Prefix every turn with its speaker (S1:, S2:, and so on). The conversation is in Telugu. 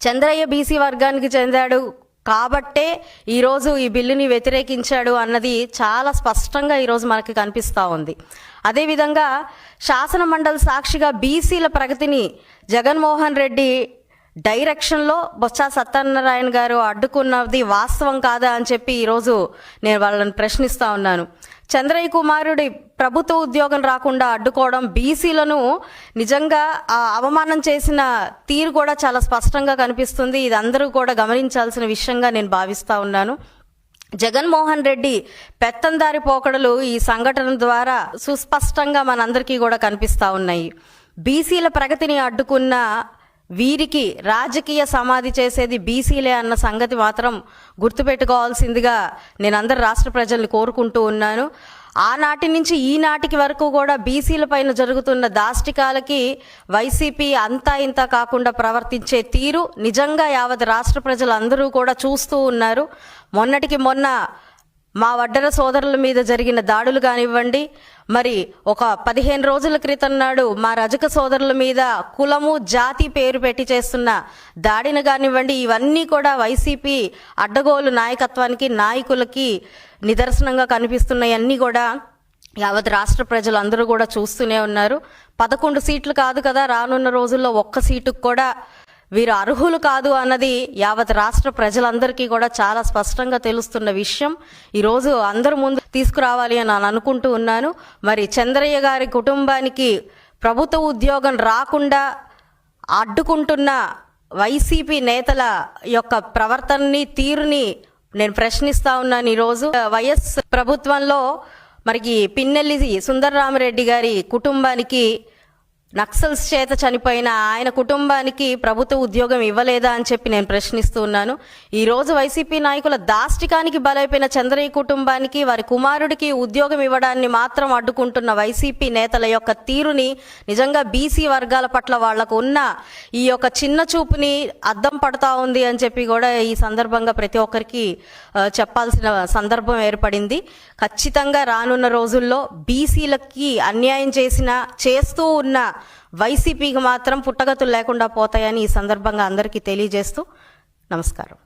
S1: చంద్రయ్య బీసీ వర్గానికి చెందాడు కాబట్టే ఈరోజు ఈ బిల్లుని వ్యతిరేకించాడు అన్నది చాలా స్పష్టంగా ఈరోజు మనకి కనిపిస్తూ ఉంది. అదేవిధంగా శాసన మండలి సాక్షిగా బీసీల ప్రగతిని జగన్మోహన్ రెడ్డి డైరెక్షన్లో బొత్స సత్యనారాయణ గారు అడ్డుకున్నది వాస్తవం కాదా అని చెప్పి ఈరోజు నేను వాళ్ళని ప్రశ్నిస్తా ఉన్నాను. చంద్రయ్య కుమారుడి ప్రభుత్వ ఉద్యోగం రాకుండా అడ్డుకోవడం బీసీలను నిజంగా ఆ అవమానం చేసిన తీరు కూడా చాలా స్పష్టంగా కనిపిస్తుంది. ఇది అందరూ కూడా గమనించాల్సిన విషయంగా నేను భావిస్తా ఉన్నాను. జగన్మోహన్ రెడ్డి పెత్తందారి పోకడలు ఈ సంఘటన ద్వారా సుస్పష్టంగా మనందరికీ కూడా కనిపిస్తా ఉన్నాయి. బీసీల ప్రగతిని అడ్డుకున్న వీరికి రాజకీయ సమాధి చేసేది బీసీలే అన్న సంగతి మాత్రం గుర్తుపెట్టుకోవాల్సిందిగా నేను అందరు రాష్ట్ర ప్రజల్ని కోరుకుంటూ ఉన్నాను. ఆనాటి నుంచి ఈనాటికి వరకు కూడా బీసీల పైన జరుగుతున్న దాష్టికాలకి వైసీపీ అంతా ఇంత కాకుండా ప్రవర్తించే తీరు నిజంగా యావత్ రాష్ట్ర ప్రజలందరూ కూడా చూస్తూ ఉన్నారు. మొన్నటికి మొన్న మా వడ్డన సోదరుల మీద జరిగిన దాడులు కానివ్వండి మరి ఒక పదిహేను రోజుల క్రితం నాడు మా రజక సోదరుల మీద కులము జాతి పేరు పెట్టి చేస్తున్న దాడిని కానివ్వండి ఇవన్నీ కూడా వైసీపీ అడ్డగోలు నాయకత్వానికి నాయకులకి నిదర్శనంగా కనిపిస్తున్నాయి. అన్నీ కూడా యావత్ రాష్ట్ర ప్రజలు అందరూ కూడా చూస్తూనే ఉన్నారు. పదకొండు సీట్లు కాదు కదా రానున్న రోజుల్లో ఒక్క సీటుకు కూడా వీరు అర్హులు కాదు అన్నది యావత్ రాష్ట్ర ప్రజలందరికీ కూడా చాలా స్పష్టంగా తెలుస్తున్న విషయం. ఈరోజు అందరి ముందు తీసుకురావాలి అని నేను అనుకుంటూ ఉన్నాను. మరి చంద్రయ్య గారి కుటుంబానికి ప్రభుత్వ ఉద్యోగం రాకుండా అడ్డుకుంటున్న వైసీపీ నేతల యొక్క ప్రవర్తనని తీరుని నేను ప్రశ్నిస్తా ఉన్నాను ఈరోజు వైఎస్ ప్రభుత్వంలో మరికి పిన్నెల్లి సుందరరామరెడ్డి గారి కుటుంబానికి నక్సల్స్ చేత చనిపోయిన ఆయన కుటుంబానికి ప్రభుత్వ ఉద్యోగం ఇవ్వలేదా అని చెప్పి నేను ప్రశ్నిస్తూ ఉన్నాను. ఈ రోజు వైసీపీ నాయకుల దాష్టికానికి బలైపోయిన చంద్రయ్య కుటుంబానికి వారి కుమారుడికి ఉద్యోగం ఇవ్వడాన్ని మాత్రం అడ్డుకుంటున్న వైసీపీ నేతల యొక్క తీరుని నిజంగా బీసీ వర్గాల పట్ల వాళ్ళకు ఉన్న ఈ యొక్క చిన్న చూపుని అద్దం పడతా ఉంది అని చెప్పి కూడా ఈ సందర్భంగా ప్రతి ఒక్కరికి చెప్పాల్సిన సందర్భం ఏర్పడింది. ఖచ్చితంగా రానున్న రోజుల్లో బీసీలకి అన్యాయం చేసిన చేస్తూ ఉన్న వైసీపీకి మాత్రం పుట్టగతులు లేకుండా పోతాయని ఈ సందర్భంగా అందరికీ తెలియజేస్తూ నమస్కారం.